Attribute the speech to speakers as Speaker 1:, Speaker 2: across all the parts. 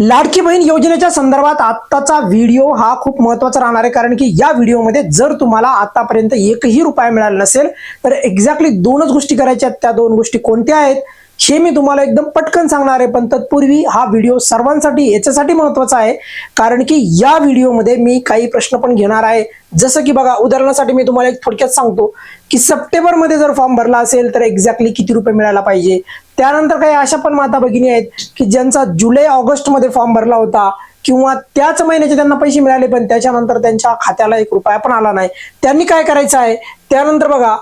Speaker 1: लाडकी बहीण योजनेच्या संदर्भात आत्ताचा व्हिडिओ हा खूप महत्त्वाचा राहणार आहे. कारण की या व्हिडिओमध्ये जर तुम्हाला आतापर्यंत एकही रुपया मिळाला नसेल तर एक्झॅक्टली दोनच गोष्टी करायच्या आहेत. त्या दोन गोष्टी कोणत्या आहेत? हे मी तुम्हाला एकदम पटकन सांगणार आहे पण तत्पूर्वी हा व्हिडिओ सर्वांसाठी याच्यासाठी महत्त्वाचा आहे कारण की या व्हिडिओमध्ये मी काही प्रश्न पण घेणार आहे. जसं की बघा उदाहरणासाठी मी तुम्हाला एक थोडक्यात सांगतो की सप्टेंबरमध्ये जर फॉर्म भरला असेल तर एक्झॅक्टली किती रुपये मिळायला पाहिजे? त्यानंतर काही अशा पण माता भगिनी आहेत की ज्यांचा जुलै ऑगस्टमध्ये फॉर्म भरला होता किंवा त्याच महिन्याचे त्यांना पैसे मिळाले पण त्याच्यानंतर त्यांच्या खात्याला एक रुपया पण आला नाही. त्यांनी काय करायचं आहे? त्यानंतर बघा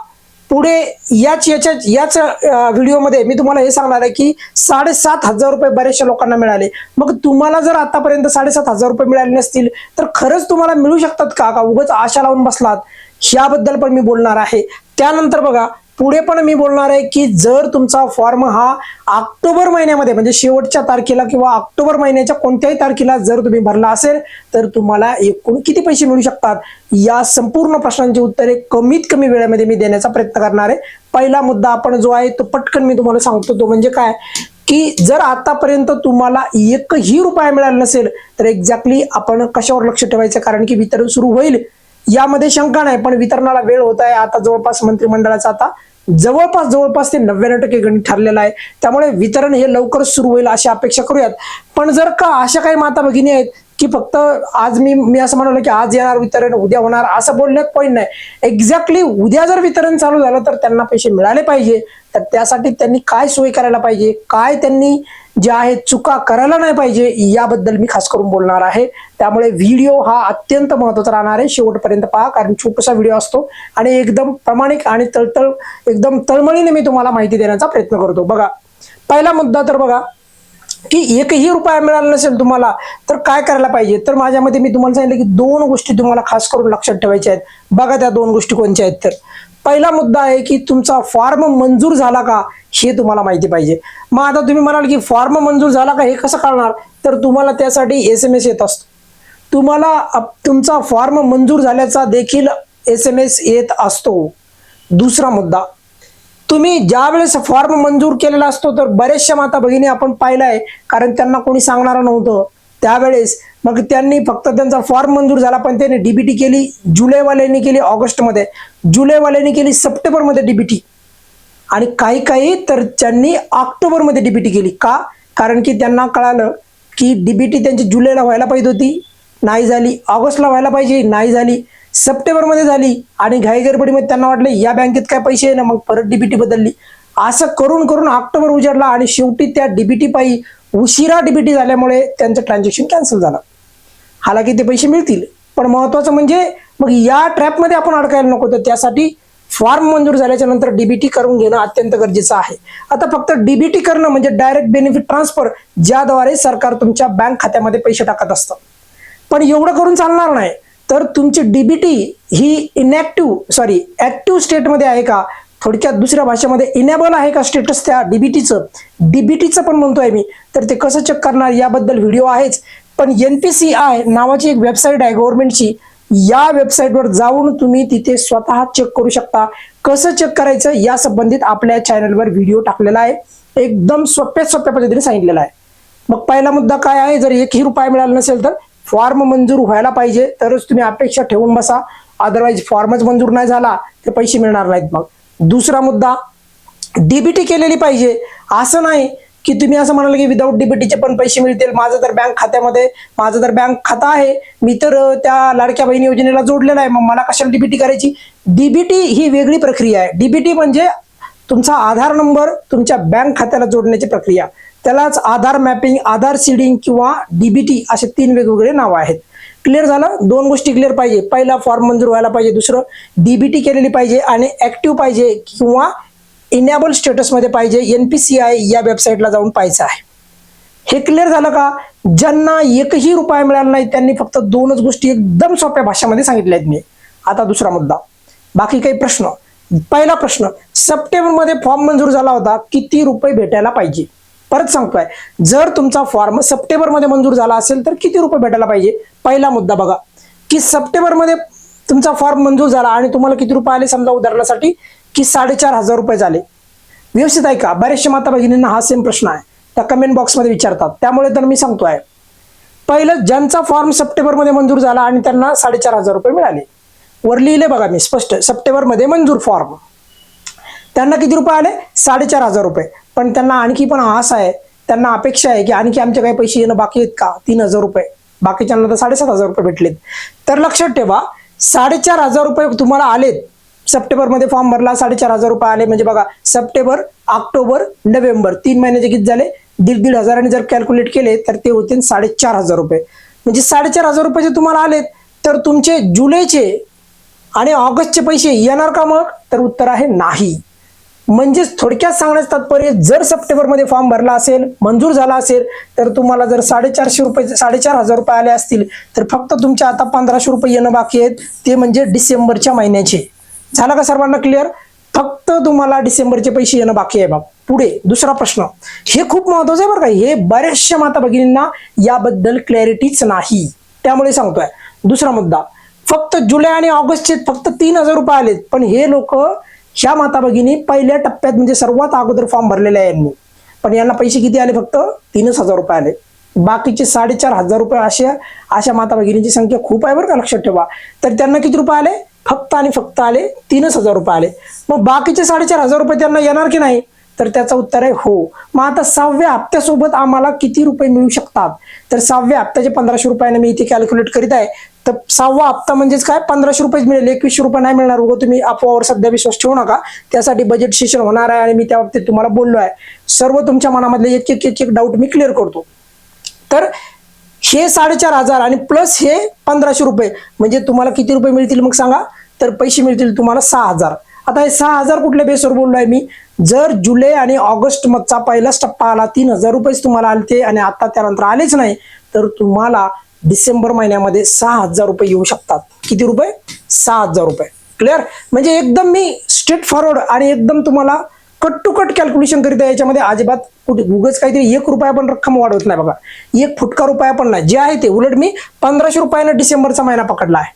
Speaker 1: पुढे याच याच्या याच व्हिडिओमध्ये मी तुम्हाला हे सांगणार आहे की साडेसात हजार रुपये बऱ्याचशा लोकांना मिळाले. मग तुम्हाला जर आतापर्यंत साडेसात हजार रुपये मिळाले नसतील तर खरंच तुम्हाला मिळू शकतात का? का उगाच आशा लावून बसलात? ह्याबद्दल पण मी बोलणार आहे. त्यानंतर बघा पुढे पण मी बोलणार आहे की जर तुमचा फॉर्म हा ऑक्टोबर महिन्यामध्ये म्हणजे शेवटच्या तारखेला किंवा ऑक्टोबर महिन्याच्या कोणत्याही तारखेला जर तुम्ही भरला असेल तर तुम्हाला एकूण किती पैसे मिळू शकतात? या संपूर्ण प्रश्नांची उत्तरे कमीत कमी वेळेमध्ये मी देण्याचा प्रयत्न करणार आहे. पहिला मुद्दा आपण जो आहे तो पटकन मी तुम्हाला सांगतो. तो म्हणजे काय? की जर आतापर्यंत तुम्हाला एकही रुपया मिळाला नसेल तर एक्झॅक्टली आपण कशावर लक्ष ठेवायचं? कारण की वितरण सुरू होईल. यामध्ये शंका नाही पण वितरणाला वेळ होत आहे. आता जवळपास मंत्रिमंडळाचा आता जवळपास जवळपास ते नव्याण्णव टक्के गणित ठरलेलं आहे. त्यामुळे वितरण हे लवकर सुरू होईल अशी अपेक्षा करूयात. पण जर का अशा काही माता भगिनी आहेत की फक्त आज मी मी असं म्हणालो की आज येणार वितरण उद्या होणार असं बोलण्यात पॉईंट नाही. एक्झॅक्टली उद्या जर वितरण चालू झालं तर त्यांना पैसे मिळाले पाहिजे. तर त्यासाठी त्यांनी काय सोय करायला पाहिजे? काय त्यांनी जे आहे चुका करायला नाही पाहिजे याबद्दल मी खास करून बोलणार आहे. त्यामुळे व्हिडिओ हा अत्यंत महत्त्वाचा राहणार आहे. शेवटपर्यंत पहा कारण छोटासा व्हिडिओ असतो आणि एकदम प्रामाणिक आणि तळतळ एकदम तळमळीने मी तुम्हाला माहिती देण्याचा प्रयत्न करतो. बघा पहिला मुद्दा तर बघा की एकही रुपया मिळाला नसेल तुम्हाला तर काय करायला पाहिजे? तर माझ्यामध्ये मी तुम्हाला सांगितलं की दोन गोष्टी तुम्हाला खास करून लक्षात ठेवायच्या आहेत. बघा त्या दोन गोष्टी कोणत्या आहेत तर. पहिला मुद्दा आहे की तुमचा फॉर्म मंजूर झाला का हे तुम्हाला माहिती पाहिजे. मग आता तुम्ही म्हणाल की फॉर्म मंजूर झाला का हे कसं कळणार? तर तुम्हाला त्यासाठी एस एम एस येत असतो. तुम्हाला अप- तुमचा फॉर्म मंजूर झाल्याचा देखील एस एम एस येत असतो. दुसरा मुद्दा तुम्ही ज्या वेळेस फॉर्म मंजूर केलेला असतो तर बरेचशा माता भगिनी आपण पाहिलाय कारण त्यांना कोणी सांगणार नव्हतं. त्यावेळेस मग त्यांनी फक्त त्यांचा फॉर्म मंजूर झाला पण त्यांनी डीबीटी केली जुलैवाल्यांनी केली ऑगस्टमध्ये. जुलैवाल्यांनी केली सप्टेंबरमध्ये डीबीटी आणि काही काही तर त्यांनी ऑक्टोबरमध्ये डीबीटी केली. का? कारण की त्यांना कळालं की डीबीटी त्यांची जुलैला व्हायला पाहिजे होती नाही झाली. ऑगस्टला व्हायला पाहिजे नाही झाली. सप्टेंबरमध्ये झाली आणि घाईगडबडीमध्ये त्यांना वाटलं या बँकेत काय पैसे आहे ना मग परत डीबीटी बदलली. असं करून करून ऑक्टोबर उजाडला आणि शेवटी त्या डीबीटी पायी उशिरा डीबीटी झाल्यामुळे त्यांचं ट्रान्झॅक्शन कॅन्सल झालं. हालाकी ते पैसे मिळतील. पण महत्वाचं म्हणजे मग या ट्रॅपमध्ये आपण अडकायला नको. तर त्यासाठी फॉर्म मंजूर झाल्याच्यानंतर डीबीटी करून घेणं अत्यंत गरजेचं आहे. आता फक्त डीबीटी करणं म्हणजे डायरेक्ट बेनिफिट ट्रान्सफर ज्याद्वारे सरकार तुमच्या बँक खात्यामध्ये पैसे टाकत असतं. पण एवढं करून चालणार नाही. तर तुमची डीबीटी ही इनॅक्टिव्ह सॉरी ऍक्टिव्ह स्टेटमध्ये आहे का? थोडक्यात दुसऱ्या भाषेमध्ये इनेबल आहे का स्टेटस त्या डीबीटीचं डीबीटीचं पण म्हणतोय मी. तर ते कसं चेक करणार याबद्दल व्हिडिओ आहेच. पण एन पी सी आय नावाची एक वेबसाईट आहे गव्हर्नमेंटची या वेबसाईटवर जाऊन तुम्ही तिथे स्वतः चेक करू शकता. कसं चेक करायचं या संबंधित आपल्या चॅनलवर व्हिडिओ टाकलेला आहे. एकदम सोप्या सोप्या पद्धतीने सांगितलेला आहे. मग पहिला मुद्दा काय आहे? जर एकही रुपया मिळाला नसेल तर फॉर्म मंजूर व्हायला पाहिजे. तरच तुम्ही अपेक्षा ठेवून बसा. अदरवाईज फॉर्मच मंजूर नाही झाला तर पैसे मिळणार नाहीत मग. दुसरा मुद्दा डीबीटी केलेली पाहिजे. असं नाही. की तुम्ही असं म्हणाल की विदाऊट डीबीटीचे पण पैसे मिळतील माझं तर बँक खात्यामध्ये माझं तर बँक खाता आहे. मी तर त्या लाडक्या बहिणी योजनेला जोडलेला आहे. मग मला कशाला डीबीटी करायची? डीबीटी ही वेगळी प्रक्रिया आहे. डीबीटी म्हणजे तुमचा आधार नंबर तुमच्या बँक खात्याला जोडण्याची प्रक्रिया. त्यालाच आधार मॅपिंग आधार सीडिंग किंवा डीबीटी असे तीन वेगवेगळे नावं आहेत. क्लिअर झालं? दोन गोष्टी क्लिअर पाहिजे. पहिला फॉर्म मंजूर व्हायला पाहिजे. दुसरं डीबीटी केलेली पाहिजे आणि ऍक्टिव्ह पाहिजे किंवा इनेबल स्टेटसमध्ये पाहिजे एन पी सी आय या वेबसाईटला जाऊन पाहायचं आहे. हे क्लिअर झालं का? ज्यांना एकही रुपया मिळाला नाही त्यांनी फक्त दोनच गोष्टी एकदम सोप्या भाषेमध्ये सांगितल्या आहेत मी. आता दुसरा मुद्दा. बाकी काही प्रश्न. पहिला प्रश्न सप्टेंबरमध्ये फॉर्म मंजूर झाला होता किती रुपये भेटायला पाहिजे? परत सांगतोय जर तुमचा फॉर्म सप्टेंबरमध्ये मंजूर झाला असेल तर किती रुपये भेटायला पाहिजे? पहिला मुद्दा बघा की सप्टेंबरमध्ये तुमचा फॉर्म मंजूर झाला आणि तुम्हाला किती रुपये आले समजा उदाहरणासाठी? की साडेचार हजार रुपये झाले. व्यवस्थित ऐका का? बऱ्याचशा माता भगिनींना हा सेम प्रश्न आहे. त्या कमेंट बॉक्समध्ये विचारतात. त्यामुळे तर मी सांगतोय. पहिलं ज्यांचा फॉर्म सप्टेंबरमध्ये मंजूर झाला आणि त्यांना साडेचार हजार रुपये मिळाले. वर लिहिले बघा मी स्पष्ट. सप्टेंबरमध्ये मंजूर फॉर्म त्यांना किती रुपये आले? साडेचार हजार रुपये. पण त्यांना आणखी पण आस आहे. त्यांना अपेक्षा आहे की आणखी आमचे काही पैसे येणं बाकी आहेत का? तीन हजार रुपये. बाकीच्यांना तर साडेसात हजार रुपये भेटलेत. तर लक्षात ठेवा साडेचार हजार रुपये तुम्हाला आलेत. सप्टेंबरमध्ये फॉर्म भरला साडेचार हजार रुपये आले. म्हणजे बघा सप्टेंबर ऑक्टोबर नोव्हेंबर तीन महिन्याचे किती झाले? दीड दीड हजाराने जर कॅल्क्युलेट केले तर ते होतील साडेचार हजार रुपये. म्हणजे साडेचार हजार रुपये जे तुम्हाला आलेत तर तुमचे जुलैचे आणि ऑगस्टचे पैसे येणार का मग? तर उत्तर आहे नाही. म्हणजेच थोडक्यात सांगण्याचं तात्पर्य जर सप्टेंबरमध्ये फॉर्म भरला असेल मंजूर झाला असेल तर तुम्हाला जर साडेचारशे रुपये साडेचार हजार रुपये आले असतील तर फक्त तुमच्या आता पंधराशे रुपये येणं बाकी आहेत. ते म्हणजे डिसेंबरच्या महिन्याचे. झालं का सर्वांना क्लिअर फक्त तुम्हाला डिसेंबरचे पैसे येणं बाकी आहे बाब पुढे दुसरा प्रश्न. हे खूप महत्वाचं आहे बरं का. हे बऱ्याचशा माता भगिनींना याबद्दल क्लॅरिटीच नाही. त्यामुळे सांगतोय. दुसरा मुद्दा. फक्त जुलै आणि ऑगस्टचे फक्त तीन हजार रुपये आलेत. पण हे लोक ह्या माता भगिनी पहिल्या टप्प्यात म्हणजे सर्वात अगोदर फॉर्म भरलेले आहे यांनी. पण यांना पैसे किती आले फक्त? तीनच हजार रुपये आले. बाकीचे साडेचार हजार रुपये अशा अशा माता भगिनीची संख्या खूप आहे बरं का लक्षात ठेवा. तर त्यांना किती रुपये आले? फक्त आणि फक्त आले तीनच हजार रुपये आले. मग बाकीचे साडेचार हजार रुपये त्यांना येणार की नाही? तर त्याचं उत्तर आहे हो. मग आता सहाव्या हप्त्यासोबत आम्हाला किती रुपये मिळू शकतात? तर सहाव्या हप्त्याचे पंधराशे रुपयाने मी इथे कॅल्क्युलेट करीत आहे. तर सहावा हप्ता म्हणजेच काय? पंधराशे रुपयेच मिळेल. एकवीसशे रुपये नाही मिळणार. उगं तुम्ही अफवावर सध्या विश्वास ठेवू नका. त्यासाठी बजेट सेशन होणार आहे आणि मी त्या बाबतीत तुम्हाला बोललो आहे. सर्व तुमच्या मनामधले एक एक एक एक डाऊट मी क्लिअर करतो. तर हे साडेचार हजार आणि प्लस हे पंधराशे रुपये. म्हणजे तुम्हाला किती रुपये मिळतील मग सांगा? तर पैसे मिळतील तुम्हाला सहा हजार. आता हे सहा हजार कुठल्या बेसवर बोललोय मी? जर जुलै आणि ऑगस्ट मधचा पहिलाच टप्पा आला तीन हजार रुपयेच तुम्हाला आलते आणि आता त्यानंतर आलेच नाही तर तुम्हाला डिसेंबर महिन्यामध्ये सहा हजार रुपये येऊ शकतात. किती रुपये? सहा हजार रुपये. क्लिअर म्हणजे एकदम मी स्ट्रेट फॉरवर्ड आणि एकदम तुम्हाला कट टू कट कॅल्क्युलेशन करीत आहे याच्यामध्ये अजिबात कुठे उगच काहीतरी एक रुपया पण रक्कम वाढवत नाही बघा. एक फुटका रुपया पण नाही. जे आहे ते. उलट मी पंधराशे रुपयानं डिसेंबरचा महिना पकडला आहे.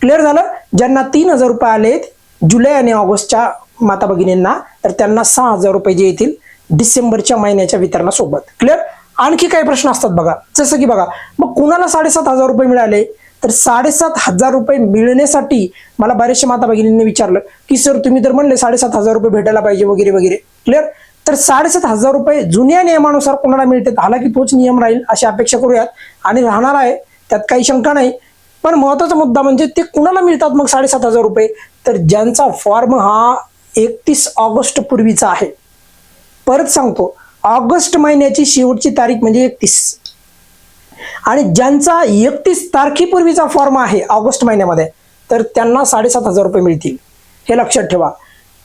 Speaker 1: क्लिअर झालं? ज्यांना तीन हजार रुपये आलेत जुलै आणि ऑगस्टच्या माता भगिनींना तर त्यांना सहा हजार रुपये जे येतील डिसेंबरच्या महिन्याच्या वितरणासोबत. क्लिअर आणखी काही प्रश्न असतात बघा. जसं की बघा मग कुणाला साडेसात हजार रुपये मिळाले? तर साडेसात हजार रुपये मिळण्यासाठी मला बरेचशा माता भगिनींनी विचारलं की सर तुम्ही तर म्हणले साडेसात हजार रुपये भेटायला पाहिजे वगैरे वगैरे. क्लिअर तर साडेसात हजार रुपये जुन्या नियमानुसार कोणाला मिळतात हालाकी तोच नियम राहील अशी अपेक्षा करूयात. आणि राहणार आहे त्यात काही शंका नाही. पण महत्त्वाचा मुद्दा म्हणजे ते कुणाला मिळतात मग साडेसात हजार रुपये? तर ज्यांचा फॉर्म हा एकतीस ऑगस्ट पूर्वीचा आहे. परत सांगतो ऑगस्ट महिन्याची शेवटची तारीख म्हणजे एकतीस. आणि ज्यांचा एकतीस तारखेपूर्वीचा फॉर्म आहे ऑगस्ट महिन्यामध्ये तर त्यांना साडेसात हजार रुपये मिळतील. हे लक्षात ठेवा.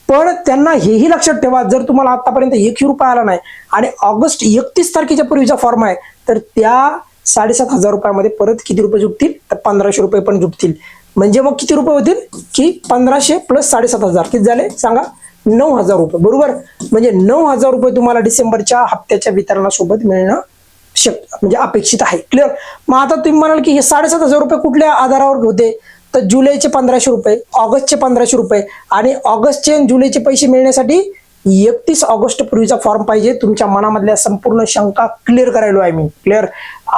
Speaker 1: पण त्यांना हेही लक्षात ठेवा जर तुम्हाला आतापर्यंत एकही रुपये आला नाही आणि ऑगस्ट एकतीस तारखेच्या पूर्वीचा फॉर्म आहे तर त्या साडेसात हजार रुपयामध्ये परत किती रुपये जुटतील? तर पंधराशे रुपये पण जुटतील. म्हणजे मग किती रुपये होतील? की पंधराशे प्लस साडेसात हजार. किती झाले? सांगा. नऊ हजार रुपये. बरोबर? म्हणजे नऊ हजार रुपये तुम्हाला डिसेंबरच्या हप्त्याच्या वितरणासोबत मिळणं शक्य म्हणजे अपेक्षित आहे. क्लिअर मग आता तुम्ही म्हणाल की हे साडेसात हजार रुपये कुठल्या आधारावर होते? तर जुलैचे पंधराशे रुपये ऑगस्टचे पंधराशे रुपये आणि ऑगस्टचे आणि जुलैचे पैसे मिळण्यासाठी एकतीस ऑगस्ट पूर्वीचा फॉर्म पाहिजे. तुमच्या मनामधल्या संपूर्ण शंका क्लिअर करायलो आहे मी. क्लिअर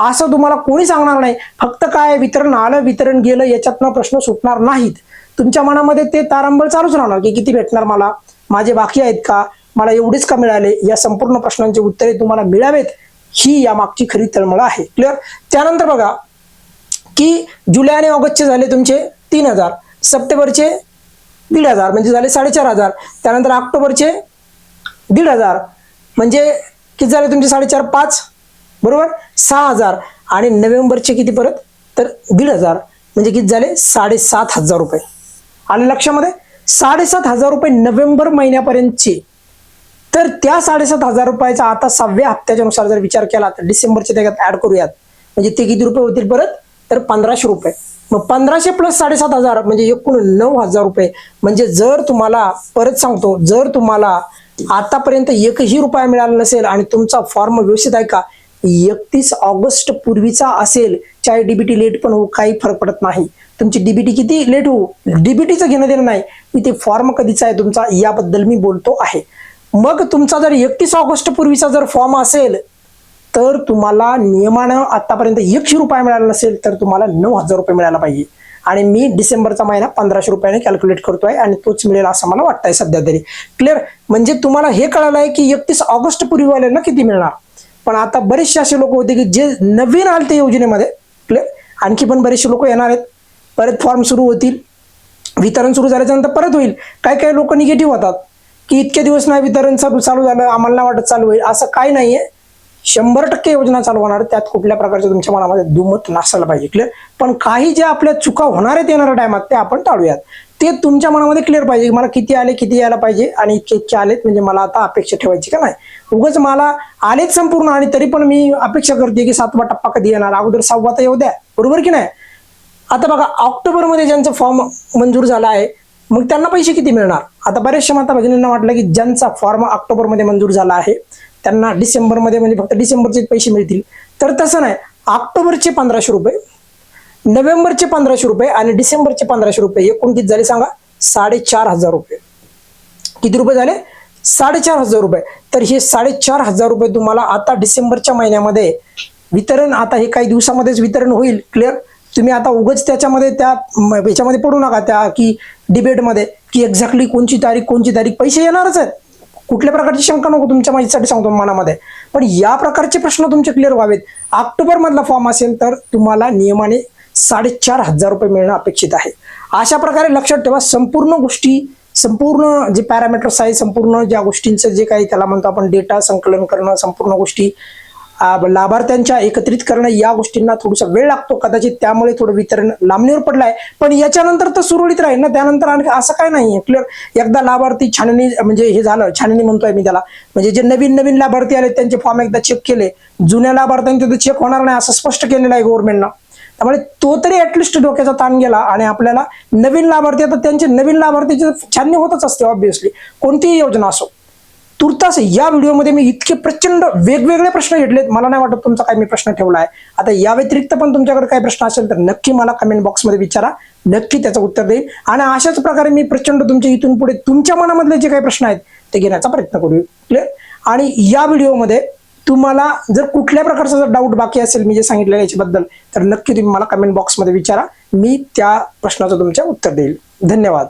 Speaker 1: असं तुम्हाला कोणी सांगणार नाही. फक्त काय वितरण आलं वितरण गेलं याच्यातनं प्रश्न सुटणार नाहीत. तुमच्या मनामध्ये ते तारांबळ चालूच राहणार की किती भेटणार मला? माझे बाकी आहेत का? मला एवढेच का मिळाले? या संपूर्ण प्रश्नांची उत्तरे तुम्हाला मिळावेत. ही या मागची खरी तळमळ आहे. क्लिअर त्यानंतर बघा की जुलै आणि ऑगस्टचे झाले तुमचे तीन हजार सप्टेंबरचे दीड हजार म्हणजे झाले साडेचार हजार. त्यानंतर ऑक्टोबरचे दीड हजार म्हणजे किती झाले तुमचे साडेचार पाच? बरोबर? सहा हजार. आणि नोव्हेंबरचे किती परत? तर दीड हजार म्हणजे किती झाले? साडेसात हजार रुपये. आले लक्षामध्ये? साडेसात हजार रुपये नोव्हेंबर महिन्यापर्यंतचे तर त्या साडेसात हजार रुपयाचा आता सहाव्या हप्त्याच्या नुसार जर विचार केला तर डिसेंबरच्या त्याच्यात ऍड करूयात. म्हणजे ते किती रुपये होतील परत? तर पंधराशे रुपये. मग पंधराशे प्लस साडेसात हजार म्हणजे एकूण नऊ हजार रुपये. म्हणजे जर तुम्हाला परत सांगतो जर तुम्हाला आतापर्यंत एकही रुपया मिळाला नसेल आणि तुमचा फॉर्म व्यवस्थित आहे का एकतीस ऑगस्ट पूर्वीचा असेल चाहे डीबीटी लेट पण हो काही फरक पडत नाही. तुमची डीबीटी किती लेट हो? डीबीटीचं घेणं देणं नाही. इथे फॉर्म कधीचा आहे तुमचा? याबद्दल मी बोलतो आहे. मग तुमचा जर एकतीस ऑगस्ट पूर्वीचा जर फॉर्म असेल तर तुम्हाला नियमानं आतापर्यंत एकशे रुपये मिळाला नसेल तर तुम्हाला नऊ हजार रुपये मिळायला पाहिजे. आणि मी डिसेंबरचा महिना पंधराशे रुपयाने कॅल्क्युलेट करतोय आणि तोच मिळेल असं मला वाटतंय सध्या तरी. क्लिअर म्हणजे तुम्हाला हे कळालं आहे की एकतीस ऑगस्ट पूर्वीवाल्यांना किती मिळणार? पण आता बरेचसे असे लोक होते की जे नवीन आले ते योजनेमध्ये क्लिअर आणखी पण बरेचसे लोक येणार आहेत. परत फॉर्म सुरू होतील. वितरण सुरू झाल्याच्यानंतर परत होईल. काही काही लोक निगेटिव्ह होतात. की इतके दिवस नाही वितरण चालू चालू झालं आम्हाला नाही वाटत चालू होईल. असं काही नाहीये. शंभर टक्के योजना चालू होणार. त्यात कुठल्या प्रकारचं तुमच्या मनामध्ये दुमत नसायला पाहिजे क्लिअर पण काही ज्या आपल्या चुका होणार आहेत येणाऱ्या टायमात ते आपण टाळूयात. ते तुमच्या मनामध्ये क्लिअर पाहिजे मला किती आले किती यायला पाहिजे आणि इतके इतके आलेत म्हणजे मला आता अपेक्षा ठेवायची का नाही? उगाच मला आलेच संपूर्ण आणि तरी पण मी अपेक्षा करते की सातवा टप्पा कधी येणार अगोदर सहावा तर येऊ द्या. बरोबर की नाही? आता बघा ऑक्टोबरमध्ये ज्यांचा फॉर्म मंजूर झाला आहे मग त्यांना पैसे किती मिळणार? आता बऱ्याचशा माता भगिनींना वाटलं की ज्यांचा फॉर्म ऑक्टोबरमध्ये मंजूर झाला आहे त्यांना डिसेंबरमध्ये म्हणजे फक्त डिसेंबरचे पैसे मिळतील. तर तसं नाही. ऑक्टोबरचे पंधराशे रुपये नोव्हेंबरचे पंधराशे रुपये आणि डिसेंबरचे पंधराशे रुपये एकूण किती झाले सांगा साडेचार हजार रुपये. किती रुपये झाले? साडेचार हजार रुपये. तर हे साडेचार हजार रुपये तुम्हाला आता डिसेंबरच्या महिन्यामध्ये वितरण आता हे काही दिवसामध्येच वितरण होईल क्लिअर तुम्ही आता उगच त्याच्यामध्ये त्या याच्यामध्ये पडू नका त्या की डिबेटमध्ये की एक्झॅक्टली कोणची तारीख कोणची तारीख पैसे येणारच आहेत. कुठल्या प्रकारची शंका नको तुमच्या माहितीसाठी सांगतो मनामध्ये. पण या प्रकारचे प्रश्न तुमचे क्लिअर व्हावेत. ऑक्टोबरमधला फॉर्म असेल तर तुम्हाला नियमाने साडेचार हजार रुपये मिळणं अपेक्षित आहे. अशा प्रकारे लक्षात ठेवा संपूर्ण गोष्टी संपूर्ण जे पॅरामीटर्स आहे संपूर्ण ज्या गोष्टींचं जे काही त्याला म्हणतो आपण डेटा संकलन करणं संपूर्ण गोष्टी लाभार्थ्यांच्या एकत्रित करणं या गोष्टींना थोडासा वेळ लागतो. कदाचित त्यामुळे थोडं वितरण लांबणीवर पडलं आहे पण याच्यानंतर तर सुरळीत राहील ना? त्यानंतर आणखी असं काय नाही क्लिअर एकदा लाभार्थी छाननी म्हणजे हे झालं छाननी म्हणतोय मी त्याला. म्हणजे जे नवीन नवीन लाभार्थी आले त्यांचे फॉर्म एकदा चेक केले. जुन्या लाभार्थ्यांचे तर चेक होणार नाही असं स्पष्ट केलेलं आहे गव्हर्नमेंटनं त्यामुळे तो तरी ऍटलिस्ट डोक्याचा ताण गेला आणि आपल्याला नवीन लाभार्थी आता त्यांचे नवीन लाभार्थीचे छाननी होतच असते ऑब्विसली कोणतीही योजना असो. तुर्तास या व्हिडिओमध्ये मी इतके प्रचंड वेगवेगळे प्रश्न घेतलेत. मला नाही वाटत तुमचा काही मी प्रश्न ठेवला आहे. आता या व्यतिरिक्त पण तुमच्याकडे काही प्रश्न असेल तर नक्की मला कमेंट बॉक्समध्ये विचारा. नक्की त्याचं उत्तर देईल आणि अशाच प्रकारे मी प्रचंड तुमच्या इथून पुढे तुमच्या मनामधले जे काही प्रश्न आहेत ते घेण्याचा प्रयत्न करू. क्लिअर आणि या व्हिडिओमध्ये तुम्हाला जर कुठल्या प्रकारचा जर डाऊट बाकी असेल मी जे सांगितलं याच्याबद्दल तर नक्की तुम्ही मला कमेंट बॉक्समध्ये विचारा. मी त्या प्रश्नाचं तुमच्या उत्तर देईल. धन्यवाद.